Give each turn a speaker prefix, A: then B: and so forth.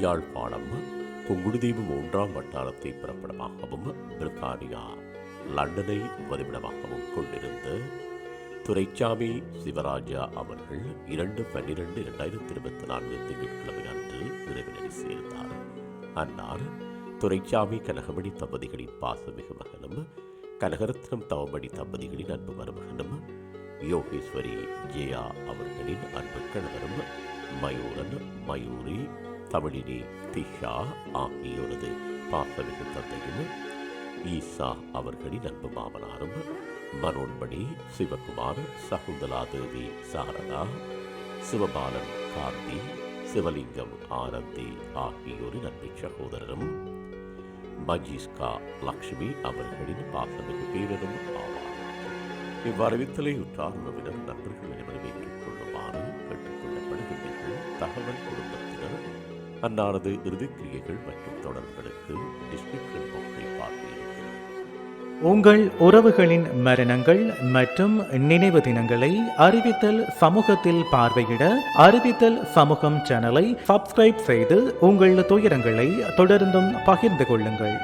A: யாழ்ப்பாணம் புங்குடுதீவு மூன்றாம் வட்டாரத்தை பிறப்பிடமாகவும் பிரித்தானியா லண்டனை வதிவிடமாகவும் கொண்டிருந்த துரைச்சாமி சிவராஜா அவர்கள் இரண்டு பன்னிரண்டு இரண்டாயிரத்தி இருபத்தி நான்கு திங்கட்கிழமை அன்று இறைவனடி சேர்ந்தார். அன்னார் துரைச்சாமி கனகமணி தம்பதிகளின் பாசமிகு மகனும் கனகரத்னம் தவமணி தம்பதிகளின் அன்பு மருமகனும் யோகேஸ்வரி ஜெயா அவர்களின் அன்பு கணவரும் மயூரன் மயூரி தமிழினி திஷா ஆகியோரது பாசமிகு தந்தையும் ஈசா அவர்களின் அன்பு மாமனாரும் மனோன்மணி சிவகுமார் சகுந்தலா தேவி சாரதா சிவபாலன் கார்த்தி சிவலிங்கம் ஆனந்தி ஆகியோரின் அன்பு சகோதரரும் மஜிஸ்கா லக்ஷ்மி அவர்களின் பாசமிகு பேரரும் ஆவார். இவ்வறிவித்தலை உற்றார் உறவினர் நண்பர்கள் அனைவரும் ஏற்றுக்கொள்ளுமாறு கேட்டுக்கொள்ளப்படுகின்றீர்கள். தகவல் கொடுத்த அன்னாரது இறுதிக்கிரியைகள் மற்றும் தொடர்புகளுக்கு டிஸ்கிரிப்ஷன் பாக்ஸை பார்வையிடுங்கள்
B: உங்கள் உறவுகளின் மரணங்கள் மற்றும் நினைவு தினங்களை அறிவித்தல் சமூகத்தில் பார்வையிட அறிவித்தல் சமூகம் சேனலை சப்ஸ்கிரைப் செய்து உங்கள் துயரங்களை தொடர்ந்தும் பகிர்ந்து கொள்ளுங்கள்.